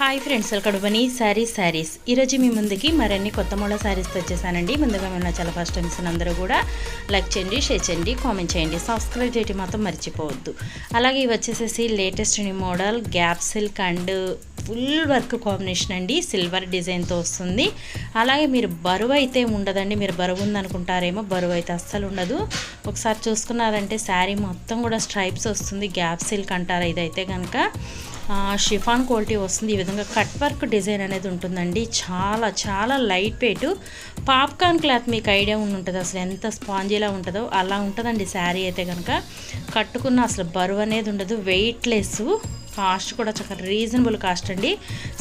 Hi friends welcome బనీ శారీ శారీస్ ఈరోజు మీ ముందుకి మరిన్ని కొత్త మూల శారీస్తో వచ్చేసానండి. ముందుగా మేము చాలా ఫస్ట్ టైమ్స్ అందరూ కూడా లైక్ చేయండి షేర్ చేయండి కామెంట్ చేయండి. సబ్స్క్రైబ్ చేయడం మాత్రం మర్చిపోవద్దు. అలాగే ఇవి వచ్చేసేసి latest model gap silk and full work combination అండి. సిల్వర్ డిజైన్తో వస్తుంది. అలాగే మీరు బరువు అయితే ఉండదండి. మీరు బరువు ఉందనుకుంటారేమో బరువు అయితే అస్సలు ఉండదు. ఒకసారి చూసుకున్నారంటే శారీ మొత్తం కూడా స్ట్రైప్స్ వస్తుంది. గ్యాప్ సిల్క్ అంటారా. ఇదైతే కనుక షిఫాన్ క్వాలిటీ వస్తుంది. ఈ విధంగా కట్ వర్క్ డిజైన్ అనేది ఉంటుందండి. చాలా చాలా లైట్ వెయిట్. పాప్కార్న్ క్లాత్ మీకు ఐడియా ఉంటుంది. అసలు ఎంత స్పాంజీలా ఉంటుందో అలా ఉంటుందండి శారీ అయితే కనుక కట్టుకున్న అసలు బరువు అనేది ఉండదు. వెయిట్లెస్. కాస్ట్ కూడా చక్కగా రీజనబుల్ కాస్ట్ అండి.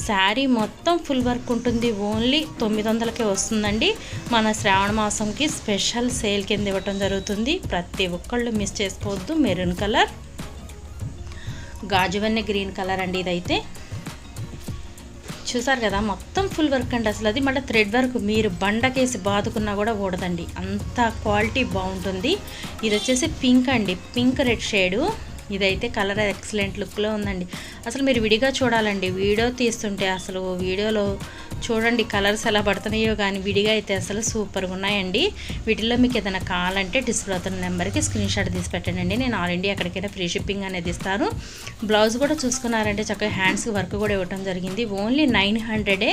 శారీ మొత్తం ఫుల్ వర్క్ ఉంటుంది. ఓన్లీ తొమ్మిది వందలకే వస్తుందండి. మన శ్రావణ మాసంకి స్పెషల్ సేల్ కింద ఇవ్వటం జరుగుతుంది. ప్రతి ఒక్కళ్ళు మిస్ చేసుకోవద్దు. Maroon colour. గాజువన్నీ గ్రీన్ కలర్ అండి ఇదైతే. చూసారు కదా మొత్తం ఫుల్ వర్క్ అండి అసలు. అది మళ్ళీ థ్రెడ్ వర్క్. మీరు బండకేసి బాదుకున్నా కూడా ఊడదండి. అంత క్వాలిటీ బాగుంటుంది. ఇది వచ్చేసి పింక్ అండి. Pink red shade. ఇదైతే కలర్ ఎక్సలెంట్ లుక్లో ఉందండి. అసలు మీరు విడిగా చూడాలండి. వీడియో తీస్తుంటే అసలు వీడియోలో చూడండి కలర్స్ ఎలా పడుతున్నాయో కానీ విడిగా అయితే అసలు సూపర్గా ఉన్నాయండి. వీటిల్లో మీకు ఏదైనా కావాలంటే డిస్ప్లే అవుతున్న నెంబర్కి స్క్రీన్ షాట్ తీసి పెట్టండి. నేను ఆల్ ఇండియా ఎక్కడికైనా ఫ్రీ షిప్పింగ్ అనేది ఇస్తాను. బ్లౌజ్ కూడా చూసుకున్నారంటే చక్కగా హ్యాండ్స్కి వర్క్ కూడా ఇవ్వడం జరిగింది. ఓన్లీ నైన్ హండ్రెడే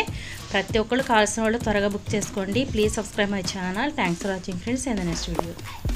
ప్రతి ఒక్కళ్ళు కావాల్సిన వాళ్ళు త్వరగా బుక్ చేసుకోండి. Please subscribe my channel thanks for watching friends in the next video